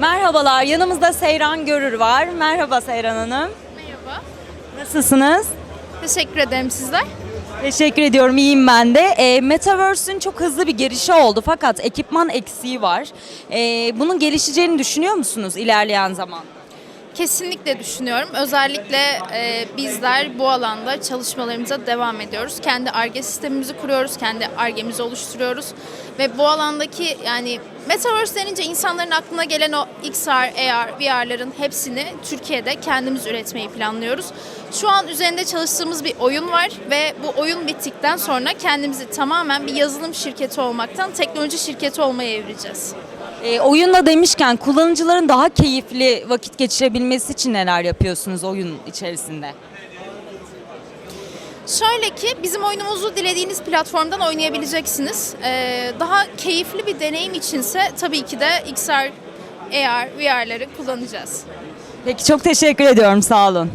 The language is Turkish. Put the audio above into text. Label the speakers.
Speaker 1: Merhabalar, yanımızda Seyran Görür var. Merhaba Seyran Hanım.
Speaker 2: Merhaba.
Speaker 1: Nasılsınız?
Speaker 2: Teşekkür ederim sizler.
Speaker 1: Teşekkür ediyorum, iyiyim ben de. E, Metaverse'ün çok hızlı bir gelişi oldu fakat ekipman eksiği var. E, bunun gelişeceğini düşünüyor musunuz ilerleyen zaman?
Speaker 2: Kesinlikle düşünüyorum. Özellikle e, bizler bu alanda çalışmalarımıza devam ediyoruz. Kendi ARGE sistemimizi kuruyoruz, kendi ARGE'mizi oluşturuyoruz. Ve bu alandaki yani Metaverse denince insanların aklına gelen o XR, AR, VR'ların hepsini Türkiye'de kendimiz üretmeyi planlıyoruz. Şu an üzerinde çalıştığımız bir oyun var ve bu oyun bittikten sonra kendimizi tamamen bir yazılım şirketi olmaktan teknoloji şirketi olmaya evireceğiz.
Speaker 1: E, oyunla demişken kullanıcıların daha keyifli vakit geçirebilmesi için neler yapıyorsunuz oyun içerisinde?
Speaker 2: Şöyle ki bizim oyunumuzu dilediğiniz platformdan oynayabileceksiniz. Ee, daha keyifli bir deneyim içinse tabii ki de XR, AR, VR'ları kullanacağız.
Speaker 1: Peki çok teşekkür ediyorum, sağ olun.